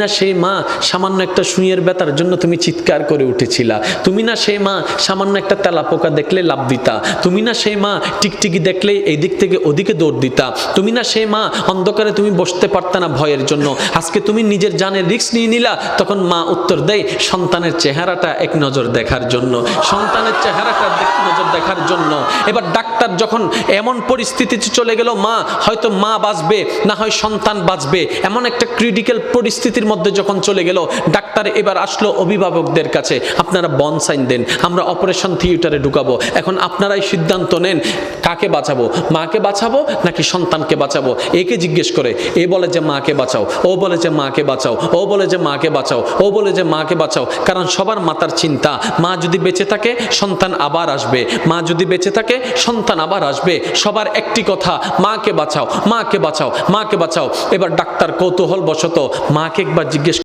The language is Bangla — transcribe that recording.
না সেই মা সামান্য একটা সুইয়ের ব্যথার জন্য তুমি চিৎকার করে উঠেছিলা। তুমি না সেই মা সামান্য একটা তেলা পোকা দেখলে লাভ দিতা। তুমি না সেই মা টিকটিকি দেখলে এই দিক থেকে ওদিকে দৌড় দিতা। তুমি না সেই মা অন্ধকারে তুমি বসতে পারতা না ভয়ের জন্য। আজকে তুমি নিজের জানের রিস্ক নিয়ে নিলা, তখন মা উত্তর দেয়, সন্তানের চেহারাটা এক নজর দেখার জন্য। সন্তানের চেহারাটা এক নজর দেখার জন্য। এবার ডাক্তার যখন এমন পরিস্থিতিতে চলে গেল, মা, হয়তো মা বাঁচবে, না হয় সন্তান বাঁচবে। এমন একটা ক্রিটিক্যাল পরিস্থিতির মধ্যে যখন চলে গেল, ডাক্তার এবার আসলো অভিভাবকদের কাছে। আপনারা বন সাইন দেন, আমরা অপারেশন থিয়েটারে ঢুকাবো। এখন আপনারাই সিদ্ধান্ত নেন, কাকে বাঁচাবো? মাকে বাঁচাবো নাকি সন্তানকে বাঁচাবো? একে জিজ্ঞেস করে, এ বলে যে মাকে বাঁচাও, ও বলে যে মাকে বাঁচাও, ও বলে যে মাকে বাঁচাও, ও বলে যে মাকে বাঁচাও। কারণ সবার মাতার চিন্তা, মা যদি বেঁচে থাকে, সন্তান আবার আসবে। মা যদি বেঁচে থাকে, সন্তান আবার আসবে। সবার একটি কথা, মাকে বাঁচাও মাকে বাঁচাও মাকে বাঁচাও। এবার ডাক্তার কৌতূহল বশত মাকে একবার জিজ্ঞেস